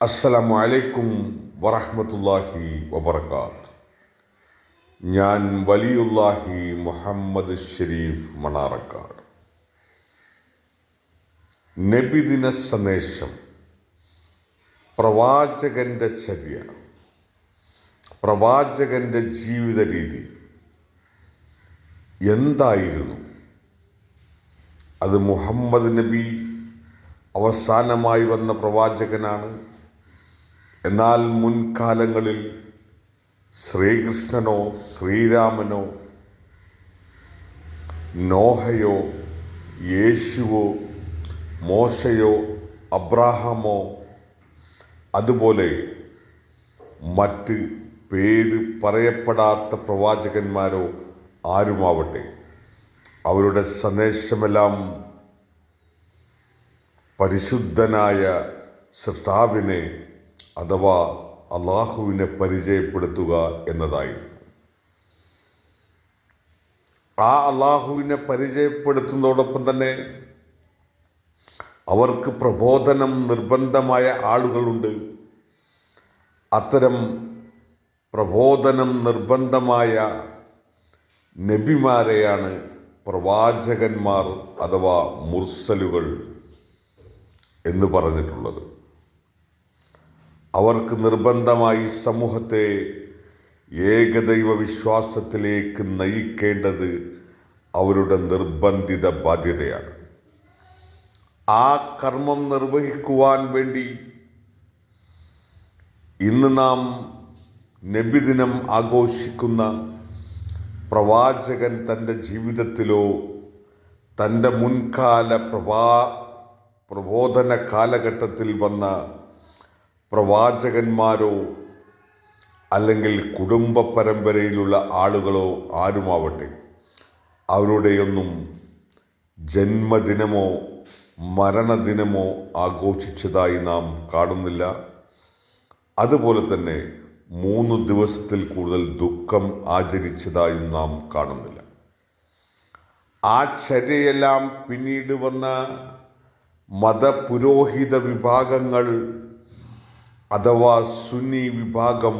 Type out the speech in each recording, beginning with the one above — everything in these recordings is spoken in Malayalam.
അസ്സലാമു അലൈക്കും വറഹമത്തല്ലാഹി വബർക്കാത്ത് ഞാൻ വലിയുല്ലാഹി മുഹമ്മദ് ഷെരീഫ് മണാറക്കാട്. നബിദിന സന്ദേശം പ്രവാചകന്റെ ചര്യ പ്രവാചകന്റെ ജീവിത രീതി എന്തായിരുന്നു? അത് മുഹമ്മദ് നബി അവസാനമായി വന്ന പ്രവാചകനാണ്? എന്നാൽ മുൻകാലങ്ങളിൽ ശ്രീകൃഷ്ണനോ ശ്രീരാമനോ നോഹയോ യേശുവോ മോശയോ അബ്രാഹമോ അതുപോലെ മറ്റ് പേര് പറയപ്പെടാത്ത പ്രവാചകന്മാരോ ആരുമാവട്ടെ? അവരുടെ സന്ദേശമെല്ലാം പരിശുദ്ധനായ സൃഷ്ടാവിനെ അഥവാ അള്ളാഹുവിനെ പരിചയപ്പെടുത്തുക എന്നതായിരുന്നു. ആ അള്ളാഹുവിനെ പരിചയപ്പെടുത്തുന്നതോടൊപ്പം തന്നെ അവർക്ക് പ്രബോധനം നിർബന്ധമായ ആളുകളുണ്ട്. അത്തരം പ്രബോധനം നിർബന്ധമായ നബിമാരെയാണ് പ്രവാചകന്മാർ അഥവാ മുർസലുകൾ എന്ന് പറഞ്ഞിട്ടുള്ളത്. അവർക്ക് നിർബന്ധമായി സമൂഹത്തെ ഏകദൈവ വിശ്വാസത്തിലേക്ക് നയിക്കേണ്ടത് അവരുടെ നിർബന്ധിത ബാധ്യതയാണ്. ആ കർമ്മം നിർവഹിക്കുവാൻ വേണ്ടി ഇന്ന് നാം നബിദിനം ആഘോഷിക്കുന്ന പ്രവാചകൻ തന്റെ ജീവിതത്തിലോ തന്റെ മുൻകാല പ്രഭാ പ്രബോധന കാലഘട്ടത്തിൽ വന്ന പ്രവാചകന്മാരോ അല്ലെങ്കിൽ കുടുംബ പരമ്പരയിലുള്ള ആളുകളോ ആരുമാവട്ടെ അവരുടെയൊന്നും ജന്മദിനമോ മരണദിനമോ ആഘോഷിച്ചതായി നാം കാണുന്നില്ല. അതുപോലെ തന്നെ മൂന്ന് ദിവസത്തിൽ കൂടുതൽ ദുഃഖം ആചരിച്ചതായും നാം കാണുന്നില്ല. ആ ചര്യയെല്ലാം പിന്നീട് വന്ന മതപുരോഹിത വിഭാഗങ്ങൾ അഥവാ സുന്നി വിഭാഗം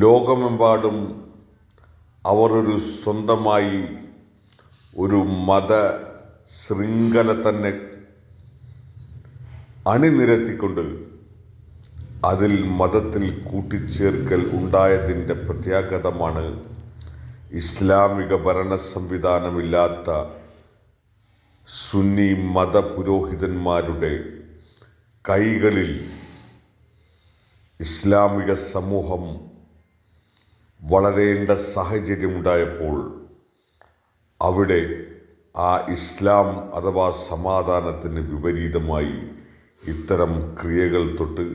ലോകമെമ്പാടും അവർ ഒരു സ്വന്തമായി ഒരു മത ശൃംഖല തന്നെ അണിനിരത്തിക്കൊണ്ട് അതിൽ മതത്തിൽ കൂട്ടിച്ചേർക്കൽ ഉണ്ടായതിന്റെ പ്രത്യാഘാതമാണ് ഇസ്ലാമിക ഭരണ സംവിധാനമില്ലാത്ത സുന്നി മതപുരോഹിതന്മാരുടെ കൈകളിൽ ഇസ്ലാമിക സമൂഹം വളരേണ്ട സാഹചര്യമുണ്ടായപ്പോൾ അവിടെ ആ ഇസ്ലാം അഥവാ സമാധാനത്തിന് വിപരീതമായി ഇത്തരം ക്രിയകൾ തൊട്ട്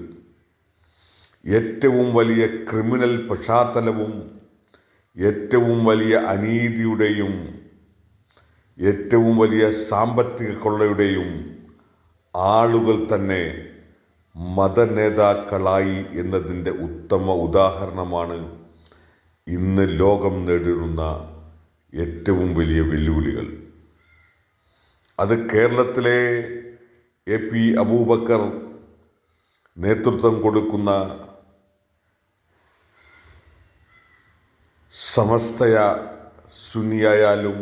ഏറ്റവും വലിയ ക്രിമിനൽ പശ്ചാത്തലവും ഏറ്റവും വലിയ അനീതിയുടെയും ഏറ്റവും വലിയ സാമ്പത്തിക കൊള്ളയുടെയും ആളുകൾ തന്നെ മതനേതാക്കളായി എന്നതിന്റെ ഉത്തമ ഉദാഹരണമാണ് ഇന്ന് ലോകം നേരിടുന്ന ഏറ്റവും വലിയ വെല്ലുവിളികൾ. അത് കേരളത്തിലെ എ പി അബൂബക്കർ നേതൃത്വം കൊടുക്കുന്ന സമസ്തയ സുന്നിയായാലും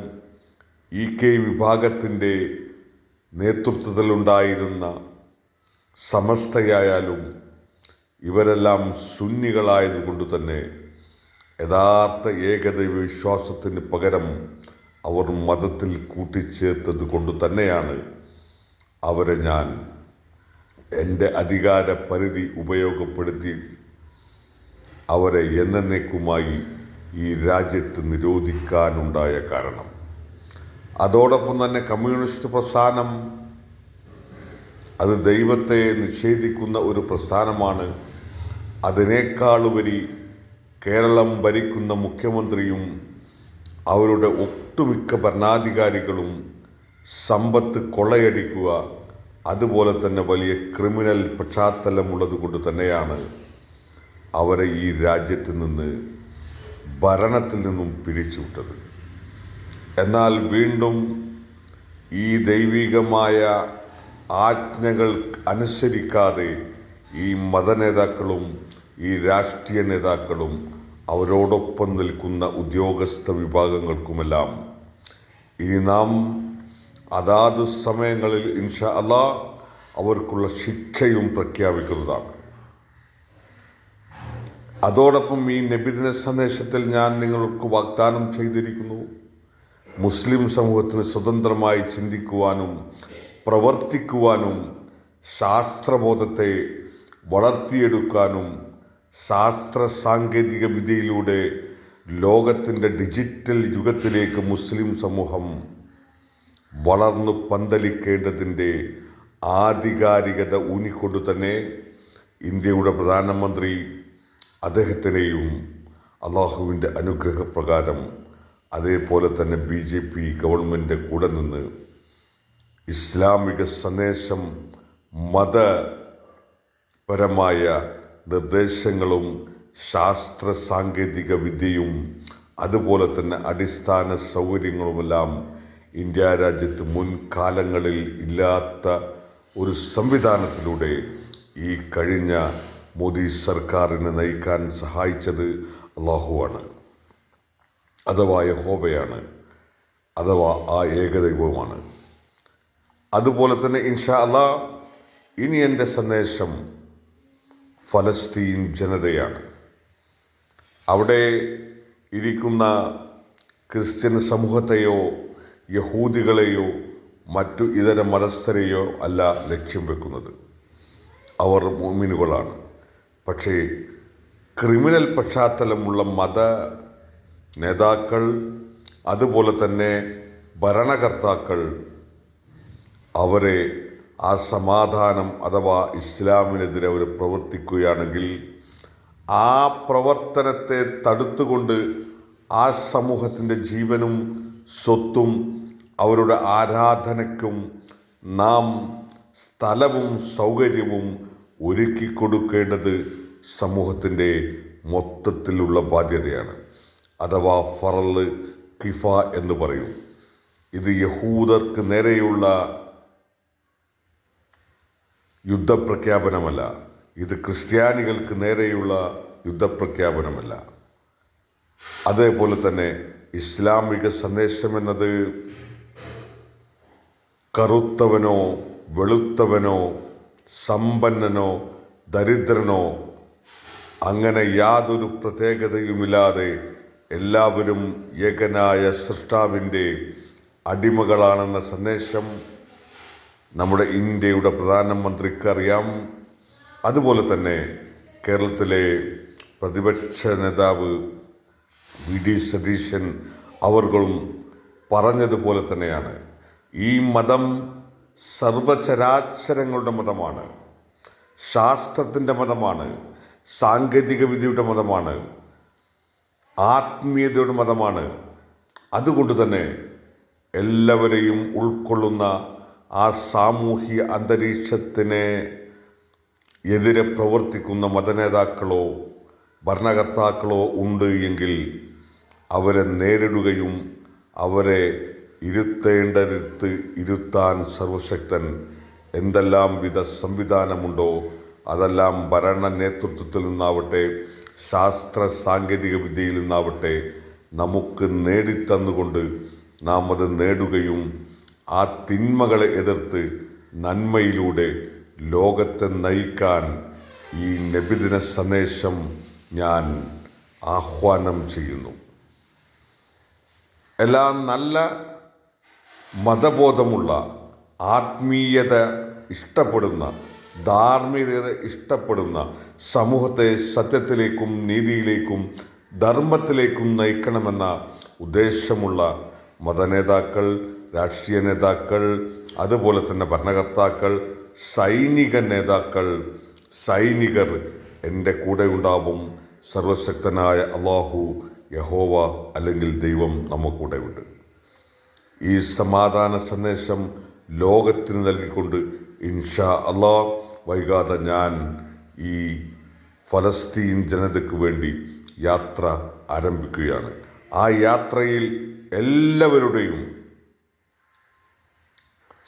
ഇ കെ വിഭാഗത്തിന്റെ നേതൃത്വത്തിലുണ്ടായിരുന്ന സമസ്തയായാലും ഇവരെല്ലാം സുന്നികളായതുകൊണ്ട് തന്നെ യഥാർത്ഥ ഏകദൈവ വിശ്വാസത്തിന് പകരം അവർ മതത്തിൽ കൂട്ടിച്ചേർത്തത് കൊണ്ട് തന്നെയാണ് അവരെ ഞാൻ എന്റെ അധികാര പരിധി ഉപയോഗപ്പെടുത്തി അവരെ എന്നേക്കുമായി ഈ രാജ്യത്ത് നിരോധിക്കാനുണ്ടായ കാരണം. അതോടൊപ്പം തന്നെ കമ്മ്യൂണിസ്റ്റ് പ്രസ്ഥാനം അത് ദൈവത്തെ നിഷേധിക്കുന്ന ഒരു പ്രസ്ഥാനമാണ്. അതിനേക്കാളുപരി കേരളം ഭരിക്കുന്ന മുഖ്യമന്ത്രിയും അവരുടെ ഒട്ടുമിക്ക ഭരണാധികാരികളും സമ്പത്ത് കൊള്ളയടിക്കുക അതുപോലെ തന്നെ വലിയ ക്രിമിനൽ പശ്ചാത്തലമുള്ളത് കൊണ്ട് തന്നെയാണ് അവരെ ഈ രാജ്യത്ത് നിന്ന് ഭരണത്തിൽ നിന്നും പിരിച്ചുവിട്ടത്. എന്നാൽ വീണ്ടും ഈ ദൈവികമായ ആജ്ഞകൾ അനുസരിക്കാതെ ഈ മതനേതാക്കളും ഈ രാഷ്ട്രീയ നേതാക്കളും അവരോടൊപ്പം നിൽക്കുന്ന ഉദ്യോഗസ്ഥ വിഭാഗങ്ങൾക്കുമെല്ലാം ഇനി നാം അതാത് സമയങ്ങളിൽ ഇൻഷ അല്ലാ അവർക്കുള്ള ശിക്ഷയും പ്രഖ്യാപിക്കുന്നതാണ്. അതോടൊപ്പം ഈ നബിദിന സന്ദേശത്തിൽ ഞാൻ നിങ്ങൾക്ക് വാഗ്ദാനം ചെയ്തിരിക്കുന്നു. മുസ്ലിം സമൂഹത്തിന് സ്വതന്ത്രമായി ചിന്തിക്കുവാനും പ്രവർത്തിക്കുവാനും ശാസ്ത്രബോധത്തെ വളർത്തിയെടുക്കാനും ശാസ്ത്ര സാങ്കേതിക വിദ്യയിലൂടെ ലോകത്തിന്റെ ഡിജിറ്റൽ യുഗത്തിലേക്ക് മുസ്ലിം സമൂഹം വളർന്നു പന്തലിക്കേണ്ടതിന്റെ ആധികാരികത ഊന്നിക്കൊണ്ട് തന്നെ ഇന്ത്യയുടെ പ്രധാനമന്ത്രി അദ്ദേഹത്തിനെയും അള്ളാഹുവിന്റെ അനുഗ്രഹപ്രകാരം അതേപോലെ തന്നെ ബി ജെ പി ഗവൺമെന്റ് കൂടെ നിന്ന് ഇസ്ലാമിക സന്ദേശം മതപരമായ നിർദ്ദേശങ്ങളും ശാസ്ത്ര സാങ്കേതിക വിദ്യയും അതുപോലെ തന്നെ അടിസ്ഥാന സൗകര്യങ്ങളുമെല്ലാം ഇന്ത്യ രാജ്യത്ത് മുൻകാലങ്ങളിൽ ഇല്ലാത്ത ഒരു സംവിധാനത്തിലൂടെ ഈ കഴിഞ്ഞ മോദി സർക്കാരിനെ നയിക്കാൻ സഹായിച്ചത് അള്ളാഹുവാണ് അഥവാ യഹോബയാണ് അഥവാ ആ ഏകദൈവമാണ് അതുപോലെ തന്നെ ഇൻഷാ അല്ലാ ഇനി എന്റെ സന്ദേശം ഫലസ്തീൻ ജനതയാണ്. അവിടെ ഇരിക്കുന്ന ക്രിസ്ത്യൻ സമൂഹത്തെയോ യഹൂദികളെയോ മറ്റു ഇതര മതസ്ഥരെയോ അല്ല ലക്ഷ്യം വെക്കുന്നത്. അവർ മോമിനുകളാണ് പക്ഷേ ക്രിമിനൽ പശ്ചാത്തലമുള്ള മത നേതാക്കൾ അതുപോലെ തന്നെ ഭരണകർത്താക്കൾ അവരെ ആ സമാധാനം അഥവാ ഇസ്ലാമിനെതിരെ അവർ പ്രവർത്തിക്കുകയാണെങ്കിൽ ആ പ്രവർത്തനത്തെ തടുത്തുകൊണ്ട് ആ സമൂഹത്തിന്റെ ജീവനും സ്വത്തും അവരുടെ ആരാധനയ്ക്കും നാം സ്ഥലവും സൗകര്യവും ഒരുക്കി കൊടുക്കേണ്ടത് സമൂഹത്തിന്റെ മൊത്തത്തിലുള്ള ബാധ്യതയാണ്. അഥവാ ഫറൽ കിഫ എന്ന് പറയും. ഇത് യഹൂദർക്ക് നേരെയുള്ള യുദ്ധപ്രഖ്യാപനമല്ല. ഇത് ക്രിസ്ത്യാനികൾക്ക് നേരെയുള്ള യുദ്ധപ്രഖ്യാപനമല്ല. അതേപോലെ തന്നെ ഇസ്ലാമിക സന്ദേശമെന്നത് കറുത്തവനോ വെളുത്തവനോ സമ്പന്നനോ ദരിദ്രനോ അങ്ങനെ യാതൊരു പ്രത്യേകതയുമില്ലാതെ എല്ലാവരും ഏകനായ സൃഷ്ടാവിന്റെ അടിമകളാണെന്ന സന്ദേശം നമ്മുടെ ഇന്ത്യയുടെ പ്രധാനമന്ത്രിക്ക് അറിയാം അതുപോലെ തന്നെ കേരളത്തിലെ പ്രതിപക്ഷ നേതാവ് വി ഡി സതീശൻ അവർകളും പറഞ്ഞതുപോലെ തന്നെയാണ്. ഈ മതം സർവചരാചരങ്ങളുടെ മതമാണ്. ശാസ്ത്രത്തിന്റെ മതമാണ്. സാങ്കേതികവിദ്യയുടെ മതമാണ്. ആത്മീയതയുടെ മതമാണ്. അതുകൊണ്ട് തന്നെ എല്ലാവരെയും ഉൾക്കൊള്ളുന്ന ആ സാമൂഹിക അന്തരീക്ഷത്തിന് എതിരെ പ്രവർത്തിക്കുന്ന മതനേതാക്കളോ ഭരണകർത്താക്കളോ ഉണ്ട് എങ്കിൽ അവരെ നേരിടുകയും അവരെ ഇരുത്തേണ്ടരുത്ത് ഇരുത്താൻ സർവശക്തൻ എന്തെല്ലാം വിധ സംവിധാനമുണ്ടോ അതെല്ലാം ഭരണ നേതൃത്വത്തിൽ നിന്നാവട്ടെ ശാസ്ത്ര സാങ്കേതിക വിദ്യയിൽ നിന്നാവട്ടെ നമുക്ക് നേടിത്തന്നുകൊണ്ട് നാം അത് നേടുകയും ആ തിന്മകളെ എതിർത്ത് നന്മയിലൂടെ ലോകത്തെ നയിക്കാൻ ഈ നബിദിന സന്ദേശം ഞാൻ ആഹ്വാനം ചെയ്യുന്നു. എല്ലാ നല്ല മതബോധമുള്ള ആത്മീയത ഇഷ്ടപ്പെടുന്ന ധാർമ്മികത ഇഷ്ടപ്പെടുന്ന സമൂഹത്തെ സത്യത്തിലേക്കും നീതിയിലേക്കും ധർമ്മത്തിലേക്കും നയിക്കണമെന്ന ഉദ്ദേശമുള്ള മതനേതാക്കൾ രാഷ്ട്രീയ നേതാക്കൾ അതുപോലെ തന്നെ ഭരണകർത്താക്കൾ സൈനിക നേതാക്കൾ സൈനികർ എന്റെ കൂടെ ഉണ്ടാവും. സർവശക്തനായ അള്ളാഹു യഹോവ അല്ലെങ്കിൽ ദൈവം നമുക്കൂടെ ഉണ്ട്. ഈ സമാധാന സന്ദേശം ലോകത്തിന് നൽകിക്കൊണ്ട് ഇൻഷാ അള്ളാ വൈകാതെ ഞാൻ ഈ ഫലസ്തീൻ ജനതയ്ക്ക് വേണ്ടി യാത്ര ആരംഭിക്കുകയാണ്. ആ യാത്രയിൽ എല്ലാവരുടെയും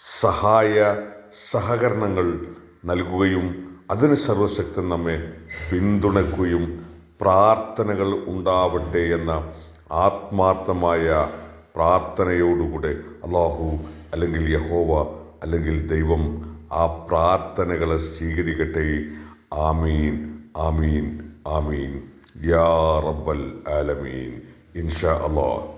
സഹായ സഹകരണങ്ങൾ നൽകുകയും അതിന് സർവശക്തൻ നമ്മെ പിന്തുണയ്ക്കുകയും പ്രാർത്ഥനകൾ ഉണ്ടാവട്ടെ എന്ന ആത്മാർത്ഥമായ പ്രാർത്ഥനയോടുകൂടെ അള്ളാഹു അല്ലെങ്കിൽ യഹോവ അല്ലെങ്കിൽ ദൈവം ആ പ്രാർത്ഥനകളെ സ്വീകരിക്കട്ടെ. ആമീൻ ആമീൻ ആമീൻ. യാ റബ്ബൽ ആലമീൻ. ഇൻഷാ അള്ളാഹ്